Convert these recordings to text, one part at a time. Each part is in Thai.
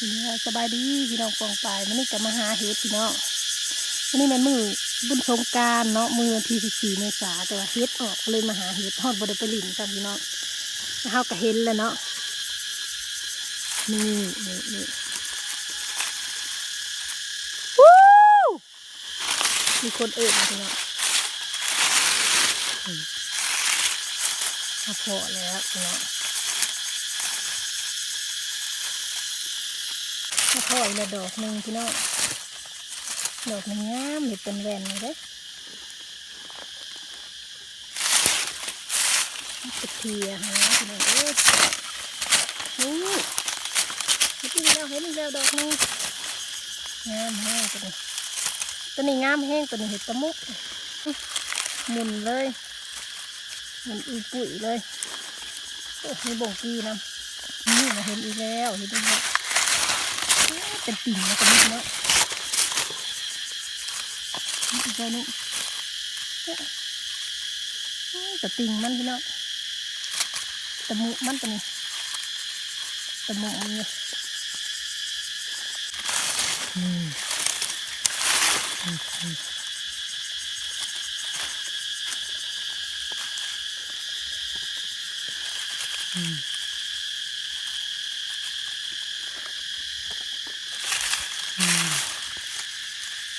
พี่น้องสบายดีพี่น้องปองไปมันนี่ก็มาหาเห็ดพี่น้องวันนี้มันมือบุญสงการเนาะมือที่สิบสี่เมษาแต่ว่าเห็ดออกเลยมาหาเห็ดฮอดบดไปลินกันพี่น้องเขาก็เห็นแล้วเนาะนี่นี่นี่วู้มีคนเอิดพี่น้องพอแล้วพี่น้อง ถ้าพ่ออีกละดอกหนึ่งพี่น้องดอกมันงามเห็ดเป็นแวนเลยเด้ตะเทียฮะพี่น้องเอ้ยนี่เห็ดนี่เราเห็นแล้วดอกนึงงามแห้งตัวนี้ตัวนี้งามแห้งตัวนี้เห็ดตะมุกหมุนเลยหมุนอุยปุ๋ยเลยโอ้ยบ่งกีนะนี่มาเห็นอีกแล้วเห็นอีกแล้ว เป็นปิ่งนะตรงนี้เนาะนี่ตัวนึงแต่ติ่งมันพี่เนาะตะมุมันตัวนี้ตะมุมันเนี่ยอืมอืมอืมอืม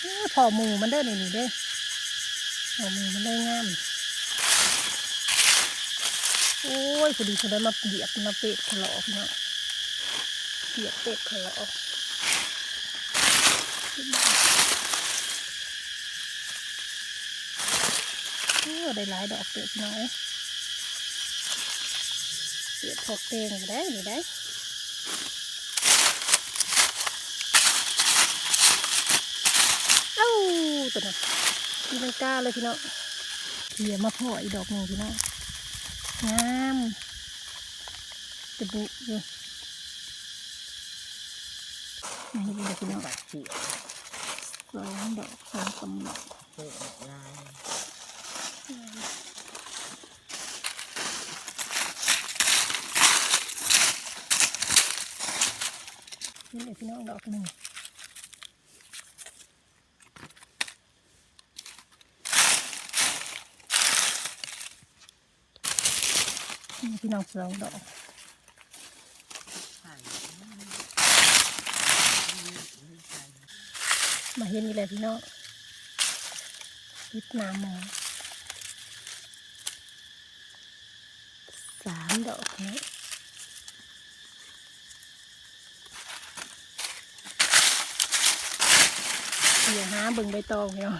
เอ้อ พอหมูมันเด้อนี่นี่เด้อพอมูมันได้งามโอ้ยพอดีเขาได้มาเปียกมาเป็ดขลอพี่เนาะเปียกเป็ดขลอกโอ้ได้หลายดอกเป็ดน้อยเปียกพอกเตงได้นี่ได้ เอ้า ตัวน่ะพี่มันกล้าเลยพี่น้องเดี๋ยวมาพ่ออีดอกหนึ่งพี่น้องงามจะบุอยู่นี่เป็นพี่น้องปัดเขียวสองดอกสองกำลังเปิดอกนี่เลยพี่น้องดอกหนึ่ง พี่น้องสองดอกมาเห็นนี่แหละพี่น้องยิบน้ำมาสามดอกนี้เดี๋ยวหาเบิ่งใบตองเนาะ